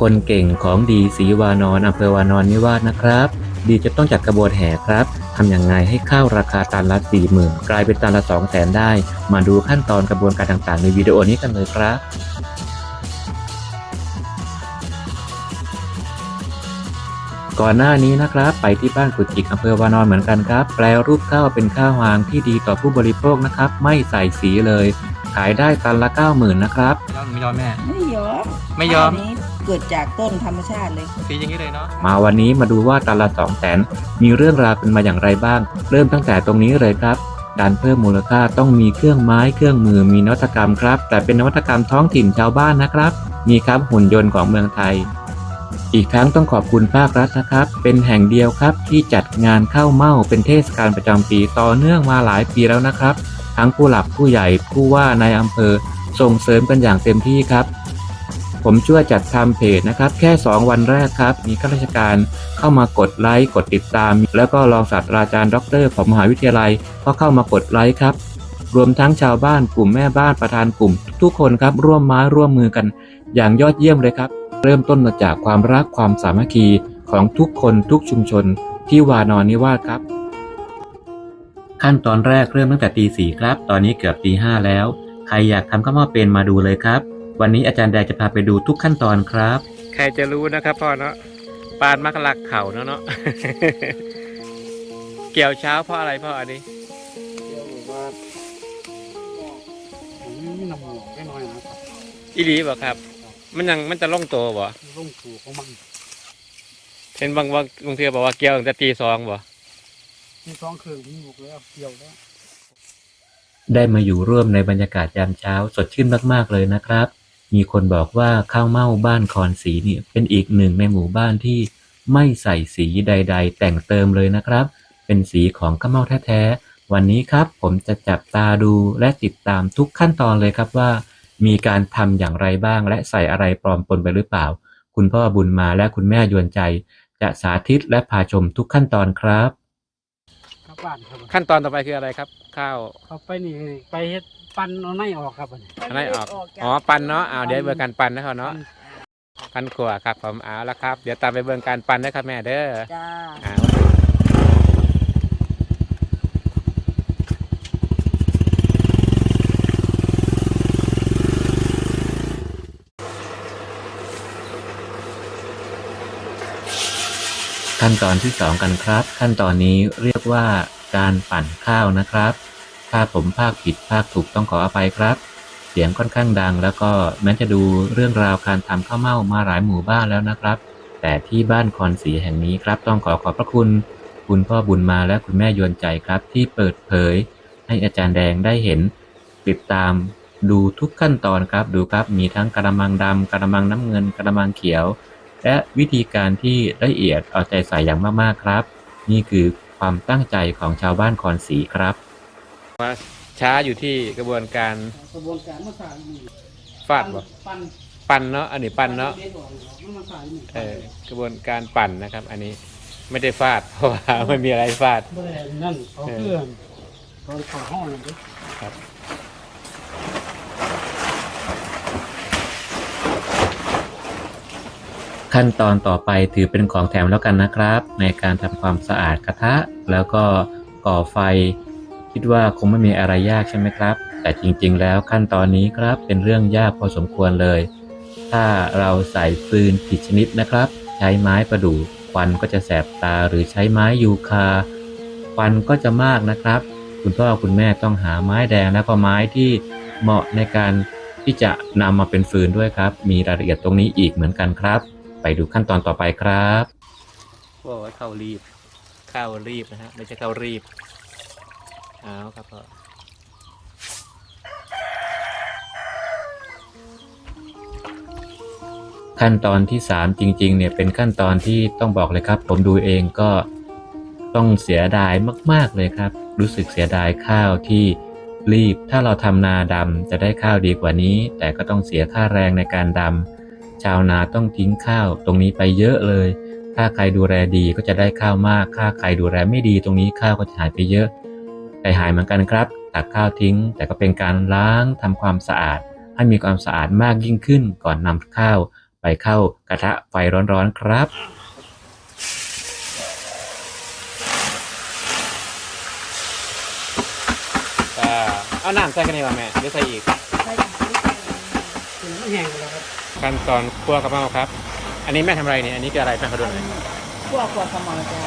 คนเก่งของดีศรีวานอนอำเภอวานอนนิวาสนะครับ ดีจะต้องจัดกระบวนแห่ครับทำอย่างไงให้ข้าวราคาตันละ4 0,000กลายเป็นตันละ2 0 0 0 0 0ได้ มาดูขั้นตอนกระบวนการต่างๆ ในวิดีโอนี้กันเลยครับก่อนหน้านี้นะครับ ไปที่บ้านกุดจิกอำเภอวานอนเหมือนกันครับ แปลรูปข้าวเป็นข้าวหางที่ดีต่อผู้บริโภคนะครับ ไม่ใส่สีเลย ขายได้ตันละ90,000นะครับยอมไม่ยอมแม่ ไม่ยอมไม่ยอมนนี้ เกิดจากต้นธรรมชาติเลย สีอย่างนี้เลยเนาะมาวันนี้มาดูว่าตันละ2 0 0แสนมีเรื่องราวเป็นมาอย่างไรบ้าง เริ่มตั้งแต่ตรงนี้เลยครับการเพิ่มมูลค่าต้องมีเครื่องไม้เครื่องมือมีนวัตกรรมครับ แต่เป็นนวัตกรรมท้องถิ่นชาวบ้านนะครับมีครับหุ่นยนต์ของเมืองไทย อีกครั้งต้องขอบคุณภาครัฐนะครับ เป็นแห่งเดียวครับที่จัดงานข้าวเม่าเป็นเทศกาลประจำปีต่อเนื่องมาหลายปีแล้วนะครับ ทั้งผู้หลักผู้ใหญ่ผู้ว่าในอำเภอส่งเสริมกันอย่างเต็มที่ครับ ผมช่วยจัดทำเพจนะครับ แค่ 2 วันแรกครับ มีข้าราชการเข้ามากดไลค์กดติดตาม แล้วก็รองศาสตราจารย์ด็อกเตอร์ของมหาวิทยาลัยก็เข้ามากดไลค์ครับ รวมทั้งชาวบ้านกลุ่มแม่บ้านประธานกลุ่ม ทุกคนครับร่วมไม้ร่วมมือกัน อย่างยอดเยี่ยมเลยครับ เริ่มต้นมาจากความรักความสามัคคีของทุกคนทุกชุมชนที่วานอนนิวาสครับ ขั้นตอนแรกเริ่มตั้งแต่ตีสี่ครับ ตอนนี้เกือบตีห้าแล้ว ใครอยากทำข้าวหม้อเป็นมาดูเลยครับ วันนี้อาจารย์แดงจะพาไปดูทุกขั้นตอนครับ ใครจะรู้นะครับพ่อเนาะปานมักลักเข่าเนาะเนาะ เกี่ยวเช้าเพราะอะไรพ่ออันนี้เดี๋ยวบอกว่าผมมีน้ำหมอกน้อยๆนะครับอีหลีบ่ครับ มันยังมันจะล่องโตบ่ลงสู่ของมันเห็นบางบางบางเทือบอกว่าเกี่ยวตั้งแต่ตีสองบ่มีสองเครื่องมีหมกแล้วเกี่ยวแล้วได้มาอยู่ร่วมในบรรยากาศยามเช้าสดชื่นมาก ๆ เลยนะครับ มีคนบอกว่าข้าวเม่าบ้านคอนสีเนี่ยเป็นอีกหนึ่งในหมู่บ้านที่ไม่ใส่สีใด ๆ แต่งเติมเลยนะครับ เป็นสีของข้าวเม่าแท้ๆ วันนี้ครับผมจะจับตาดูและติดตามทุกขั้นตอนเลยครับว่า มีการทำอย่างไรบ้าง และใส่อะไรปลอมปนไปหรือเปล่า คุณพ่อบุญมาและคุณแม่ยวนใจ จะสาธิตและพาชมทุกขั้นตอนครับกลับบ้านครับขั้นตอนต่อไปคืออะไรครับ ข้าวเขาไปนี่ไปเฮ็ด ปั้นเอาในออกครับอันนี้อันไหนออกอ๋อปันเนาะอ้าวเดี๋ยวเบิ่งการปันนะครับเนาะปันขวครับผมเอาละครับ เดี๋ยวตามไปเบิ่งการปันนะครับแม่เด้อจ้าเอาขั้นตอนที่สองกันครับ ขั้นตอนนี้เรียกว่าการปั่นข้าวนะครับ ถ้าผมภาคผิดภาคถูกต้องขออภัยครับ เสียงค่อนข้างดัง แล้วก็แม้จะดูเรื่องราวการทำข้าวเม่ามาหลายหมู่บ้านแล้วนะครับ แต่ที่บ้านคอนสีแห่งนี้ครับ ต้องขอขอบพระคุณ คุณพ่อบุญมาและคุณแม่ยวนใจครับ ที่เปิดเผย ให้อาจารย์แดงได้เห็น ติดตามดูทุกขั้นตอนครับดูครับมีทั้งกระมังดำกระมังน้ำเงินกระมังเขียว และวิธีการที่ละเอียดเอาใจใส่อย่างมากๆครับ นี่คือความตั้งใจของชาวบ้านคอนสีครับ ช้าอยู่ที่กระบวนการกระบวนการมาสายนี่ฟาดบ่ปั้นปั่นเนาะอันนี้ปั่นเนาะด็ดออกมันมาสายนี่เออกระบวนการปั่นนะครับ อันนี้ไม่ได้ฟาดเพราะว่าไม่มีอะไรฟาดบ่ได้นั่นเขาเครื่องเขาเขาห้องนั่นเด้ครับขั้นตอนต่อไปถือเป็นของแถมแล้วกันนะครับ ในการทำความสะอาดกระทะ แล้วก็ก่อไฟ คิดว่าคงไม่มีอะไรยากใช่ไหมครับ แต่จริงๆ แล้วขั้นตอนนี้ครับเป็นเรื่องยากพอสมควรเลย ถ้าเราใส่ฟืนผิดชนิดนะครับ ใช้ไม้ประดู่ควันก็จะแสบตาหรือใช้ไม้ยูคาควันก็จะมากนะครับ คุณพ่อคุณแม่ต้องหาไม้แดงแล้วก็ไม้ที่เหมาะในการที่จะนำมาเป็นฟืนด้วยครับ มีรายละเอียดตรงนี้อีกเหมือนกันครับ ไปดูขั้นตอนต่อไปครับโอ้ยข้าวรีบข้าวรีบนะฮะไม่ใช่ข้าวรีบ เอาครับพ่อขั้นตอนที่ 3 จริงๆเนี่ยเป็นขั้นตอนที่ต้องบอกเลยครับ ผมดูเองก็ต้องเสียดายมาก ๆเลยครับ รู้สึกเสียดายข้าวที่รีบ ถ้าเราทำนาดำจะได้ข้าวดีกว่านี้ แต่ก็ต้องเสียค่าแรงในการดำชาวนาต้องทิ้งข้าวตรงนี้ไปเยอะเลย ถ้าใครดูแลดีก็จะได้ข้าวมาก ถ้าใครดูแลไม่ดีตรงนี้ข้าวก็จะหายไปเยอะ ใจหายเหมือนกันครับ ตักข้าวทิ้ง แต่ก็เป็นการล้างทำความสะอาด ให้มีความสะอาดมากยิ่งขึ้นก่อนนำข้าวไปไปเข้ากระทะไฟร้อนๆครับอ่าเอาน้ำใส่กันดีกว่าแม่เดี๋ยวใส่อีกถึงไม่แห้งกันแล้วครับขั้นตอนคั่วกะเพราครับ อันนี้แม่ทำอะไรเนี่ย อันนี้คืออะไรแม่ขอดูหน่อยพวกพวกสมองจ้า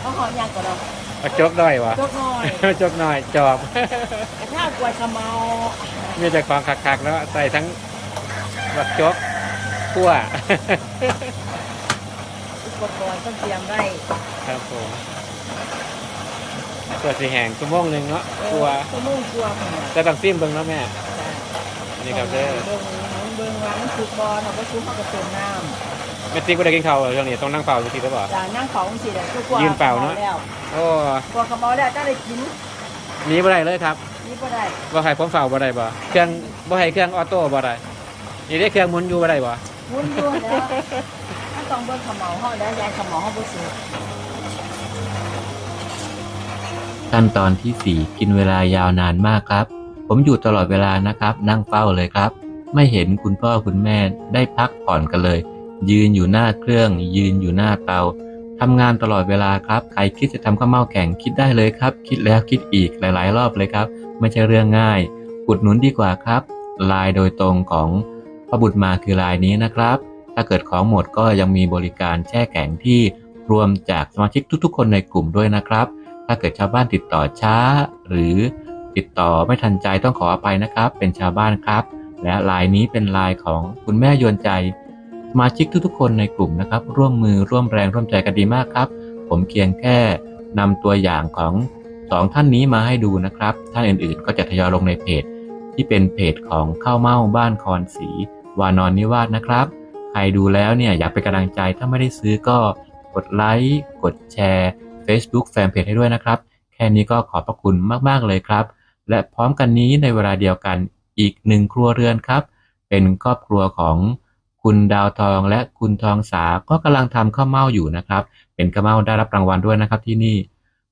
เขาหอมยังก็เรา เอาจกด้อยวะจกน้อยจกหน่อยจอบกระทากล้วยขมเมามีแต่ของคักๆแล้วใส่ทั้งบักจกคั่วอุปกรณ์ต้องเตรียมไว้ครับผมตัวสีแห้งชั่วโมงหนึ่งเนาะเอคั่วอชั่วโมงกลัวขนาดจะต้องซิมเบิ่งเนาะแม่จ้าอันนี้ครับเด้อเบิ่งเบิ่งว่ามันสุกบอลเราก็ซุกเขาก็เติมน้ แม่ติ๊กไม่ได้กินข้าวเหรอช่วงนี้ต้องนั่งเฝ้าทุกทีหรือเปล่าำจ้านั่งเฝ้าสิแหละคือกลัวยืนเฝ้าเนอะ แล้วโอ้กลัวขมเมาแล้วจ้าได้กินหนีบ่ได้เลยครับนี่ก็ได้บ่ให้ผมเฝ้าบ่ได้บ่เครื่องบ่ให้เครื่องออโต้บ่ได้นี่ได้เครื่องหมุนอยู่บ่ได้บ่วุ้นด้วยแล้วถ้าต้องเบิ่งขมเมาห้องแล้วยายขมเมาห้องบุษขั้นตอนที่ 4 กินเวลายาวนานมากครับ ผมอยู่ตลอดเวลานะครับ นั่งเฝ้าเลยครับ ไม่เห็นคุณพ่อคุณแม่ได้พักผ่อนกันเลย ยืนอยู่หน้าเครื่อง ยืนอยู่หน้าเตาทำงานตลอดเวลาครับ ใครคิดจะทำข้าวเม่าแข่งคิดได้เลยครับ คิดแล้วคิดอีกหลาย ๆ รอบเลยครับ ไม่ใช่เรื่องง่าย อุดหนุนดีกว่าครับ ลายโดยตรงของพระบุตรมาคือลายนี้นะครับ ถ้าเกิดของหมดก็ยังมีบริการแช่แข็งที่รวมจากสมาชิกทุกๆ คนในกลุ่มด้วยนะครับ ถ้าเกิดชาวบ้านติดต่อช้า หรือติดต่อไม่ทันใจต้องขออภัยนะครับ เป็นชาวบ้านครับ และลายนี้เป็นลายของคุณแม่ยวนใจ มาชิกทุกๆ คนในกลุ่มนะครับ ร่วมมือร่วมแรงร่วมใจกันดีมากครับ ผมเพียงแค่นำตัวอย่างของสองท่านนี้มาให้ดูนะครับ ท่านอื่นๆ ก็จะทยอยลงในเพจ ที่เป็นเพจของข้าวเม่าบ้านคอนสีวานอนนิวาสนะครับ ใครดูแล้วเนี่ยอยากเป็นกำลังใจถ้าไม่ได้ซื้อก็กดไลค์กดแชร์ Facebook Fanpage ให้ด้วยนะครับ แค่นี้ก็ขอบพระคุณมากๆเลยครับ และพร้อมกันนี้ในเวลาเดียวกันอีกหนึ่งครัวเรือนครับ เป็นครอบครัวของ คุณดาวทองและคุณทองสาก็กำลังทำข้าวเม่าอยู่นะครับ เป็นข้าวเม่าได้รับรางวัลด้วยนะครับที่นี่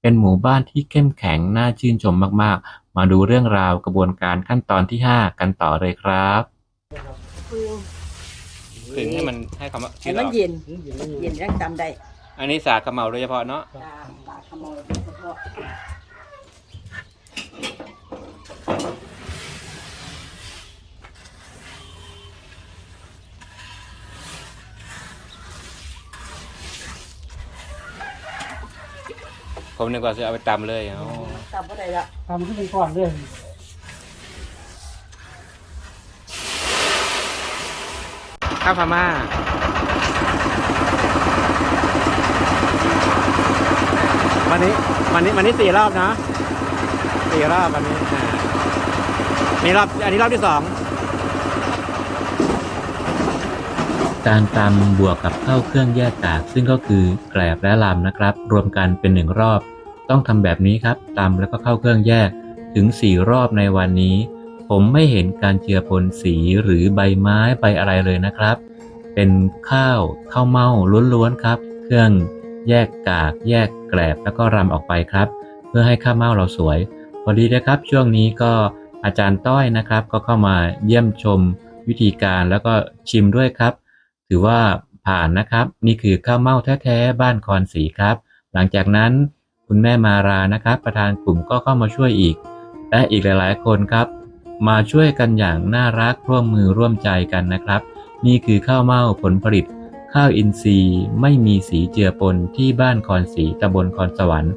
เป็นหมู่บ้านที่เข้มแข็งน่าชื่นชมมากๆ มาดูเรื่องราวกระบวนการขั้นตอนที่ 5 กันต่อเลยครับถึงให้มันให้คำว่าให้ชื่อมันเราเย็นถึงอยู่แล้วเย็นยังจำได้อันนี้สากกระเหมาโดยเฉพาะเนาะจ้าปากขโมยเฉพาะ ผมนึกว่าจะเอาไปตำเลยเอาจำบ่ได้ละทำขึ้นเป็นก้อนเลยข้าวพม่าวันนี้วันนี้วันนี้สี่รอบเนาะสี่รอบวันนี้อ่านี่รอบอันนี้รอบที่สอง การตำบวกกับเข้าเครื่องแยกกาก ซึ่งก็คือแกลบและลำนะครับ รวมกันเป็นหนึ่งรอบ ต้องทำแบบนี้ครับตำแล้วก็เข้าเครื่องแยกถึง 4 รอบในวันนี้ ผมไม่เห็นการเจือปนสีหรือใบไม้ใบอะไรเลยนะครับ เป็นข้าวข้าวเม่าล้วนๆครับ เครื่องแยกกาก แยกแกลบแล้วก็รำออกไปครับ เพื่อให้ข้าวเม่าเราสวยพอดีนะครับ ช่วงนี้ก็อาจารย์ต้อยนะครับ ก็เข้ามาเยี่ยมชมวิธีการแล้วก็ชิมด้วยครับ ถือว่าผ่านนะครับ นี่คือข้าวเม่าแท้ๆบ้านคอนสีครับ หลังจากนั้นคุณแม่มารานะครับ ประธานกลุ่มก็เข้ามาช่วยอีก และอีกหลายๆ คนครับ มาช่วยกันอย่างน่ารักร่วมมือร่วมใจกันนะครับ นี่คือข้าวเม่าผลผลิต ข้าวอินทรีย์ไม่มีสีเจือปนที่บ้านคอนสีตำบลคอนสวรรค์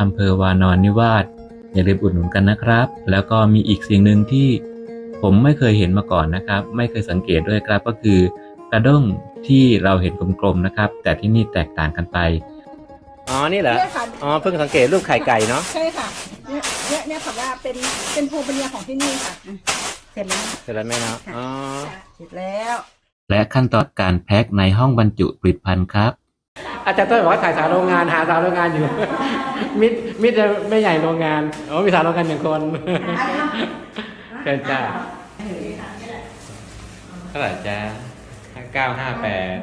อำเภอวานอนนิวาสอย่าลืมอุดหนุนกันนะครับ แล้วก็มีอีกสิ่งหนึ่งที่ผมไม่เคยเห็นมาก่อนนะครับ ไม่เคยสังเกตด้วยครับก็คือ ระด้งที่เราเห็นกลมๆนะครับ แต่ที่นี่แตกต่างกันไป อ๋อ นี่เหรอ เนี่ยค่ะ อ๋อ เพิ่งสังเกตรูปไข่ไก่เนาะ ใช่ค่ะเนี่ยเนี่ยเนี่ยค่ะว่าเป็นเป็นภูมิปัญญาของที่นี่ค่ะอืมเสร็จแล้ว เสร็จแล้วไหมเนาะ อ๋อ เสร็จแล้ว และขั้นตอนการแพ็คในห้องบรรจุผลิตภัณฑ์ครับ อาจารย์ต้อยบอกว่าถ่ายสาวโรงงานหาสาวโรงงานอยู่ มิดมิดจะไม่ใหญ่โรงงาน อ๋อ มีสาวโรงงานหนึ่งคนเชิญจ้าเท่าไหร่จ้า เก้าห้าแปด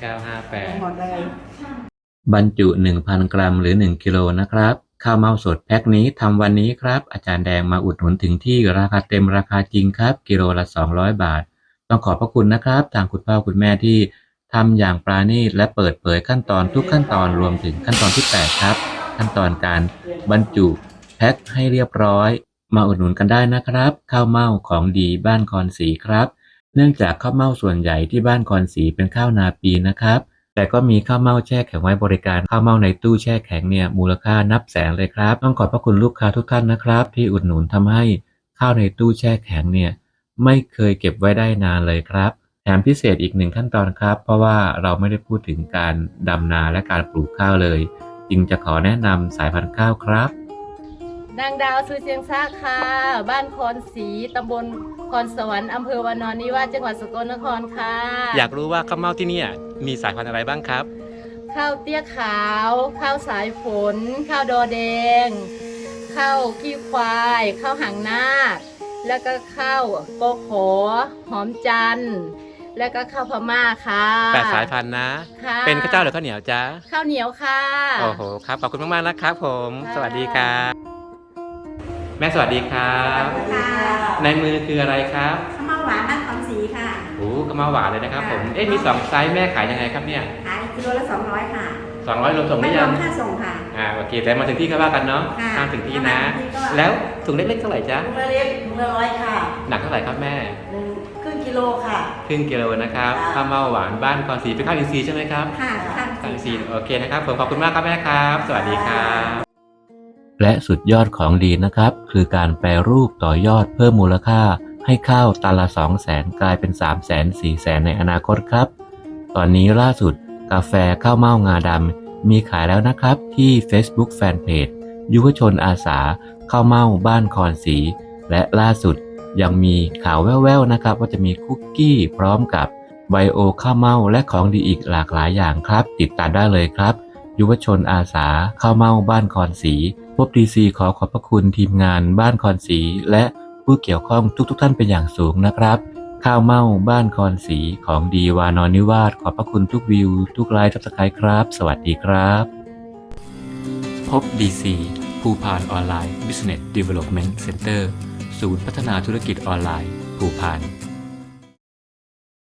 เก้าห้าแปดหมดเลยบรรจุ 1,000 กรัมหรือ 1 กิโลนะครับ ข้าวเม่าสดแพ็คนี้ทำวันนี้ครับ อาจารย์แดงมาอุดหนุนถึงที่ราคาเต็มราคาจริงครับ กิโลละ 200 บาท ต้องขอบพระคุณนะครับ ทางคุณพ่อคุณแม่ที่ทำอย่างปราณีตและเปิดเผยขั้นตอนทุกขั้นตอนรวมถึงขั้นตอนที่ 8 ครับ ขั้นตอนการบรรจุแพ็คให้เรียบร้อย มาอุดหนุนกันได้นะครับ ข้าวเม่าของดีบ้านคอนสีครับ เนื่องจากข้าวเม่าส่วนใหญ่ที่บ้านคอนสีเป็นข้าวนาปีนะครับ แต่ก็มีข้าวเม่าแช่แข็งไว้บริการ ข้าวเม่าในตู้แช่แข็งเนี่ยมูลค่านับแสนเลยครับ ต้องขอบพระคุณลูกค้าทุกท่านนะครับ ที่อุดหนุนทำให้ข้าวในตู้แช่แข็งเนี่ยไม่เคยเก็บไว้ได้นานเลยครับแถมพิเศษอีกหนึ่งขั้นตอนครับ เพราะว่าเราไม่ได้พูดถึงการดำนาและการปลูกข้าวเลย จึงจะขอแนะนำสายพันธุ์ข้าวครับ นางดาวสุเชียงซากค่ะ บ้านคอนศรีตำบลคอนสวรรค์อำเภอวานอนนิวาสจังหวัดสกลนครค่ะ อยากรู้ว่าข้าวเม่าที่เนี่ยมีสายพันธุ์อะไรบ้างครับ ข้าวเตี้ยขาว ข้าวสายฝน ข้าวดอแดง ข้าวขี้ควาย ข้าวหางนาคแล้วก็ข้าวโกโขหอมจันทร์แล้วก็ข้าวพม่าค่ะแปดสายพันธุ์นะ ค่ะ เป็นข้าวเจ้าหรือข้าวเหนียวจ๊ะ ข้าวเหนียวค่ะ โอ้โหครับ ขอบคุณมากๆนะครับผม ค่ะ สวัสดีครับ แม่สวัสดีครับค่ะในมือคืออะไรครับข้าวเม่าหวานบ้านคอนสีค่ะโอ้ก็มาหวานเลยนะครับผมเอ๊ะมีสองไซส์แม่ขายยังไงครับเนี่ยขายกิโลละ200ค่ะสองร้อยรวมส่งหไม่รือรยัวงมค่าส่งค่ะอ่าโอเคแต่มาถึงที่ก็ว่ากันเนาะค่ะตามถึงที่นะมาถึงที่ก็แล้วถุงเล็กๆเท่าไหร่จ๊ะถุงละเล็กถุงละร้อยค่ะหนักเท่าไหร่ครับแม่หนึ่งครึ่งกิโลค่ะครึ่งกิโลนะครับค่ะข้าวเม่าหวานบ้านคอนสีเป็นข้าวอินทรีย์ใช่ไหมครับค่ะข้างข้าวอินทรีย์โอเคนะครับผมขอบคุณมากครับแม่ครับ สวัสดีครับ และสุดยอดของดีนะครับ คือการแปรรูปต่อยอดเพิ่มมูลค่า ให้ข้าวตันละ2 0 0แสนกลายเป็น 3 0 0แสน4แสนในอนาคตครับ ตอนนี้ล่าสุด กาแฟข้าวเม่างาดำมีขายแล้วนะครับที่ Facebook Fanpage ยุวชนอาสาข้าวเม่าบ้านคอนสี และล่าสุดยังมีข่าวแว่วๆนะครับ ว่าจะมีคุกกี้พร้อมกับไบโอข้าวเม่าและของดีอีกหลากหลายอย่างครับ ติดตามได้เลยครับ ยุวชนอาสาข้าวเม่าบ้านคอนสี พบดีซีขอขอบพระคุณทีมงานบ้านคอนสี และผู้เกี่ยวข้องทุกๆทท่านเป็นอย่างสูงนะครับ ข้าวเม่าบ้านคอนสีของดีวานอนนิวาสขอบพระคุณทุกวิว ทุกไลค์ทับสไครครับ สวัสดีครับ พบ DC ภูพานออนไลน์ Business Development Center ศูนย์พัฒนาธุรกิจออนไลน์ ภูพาน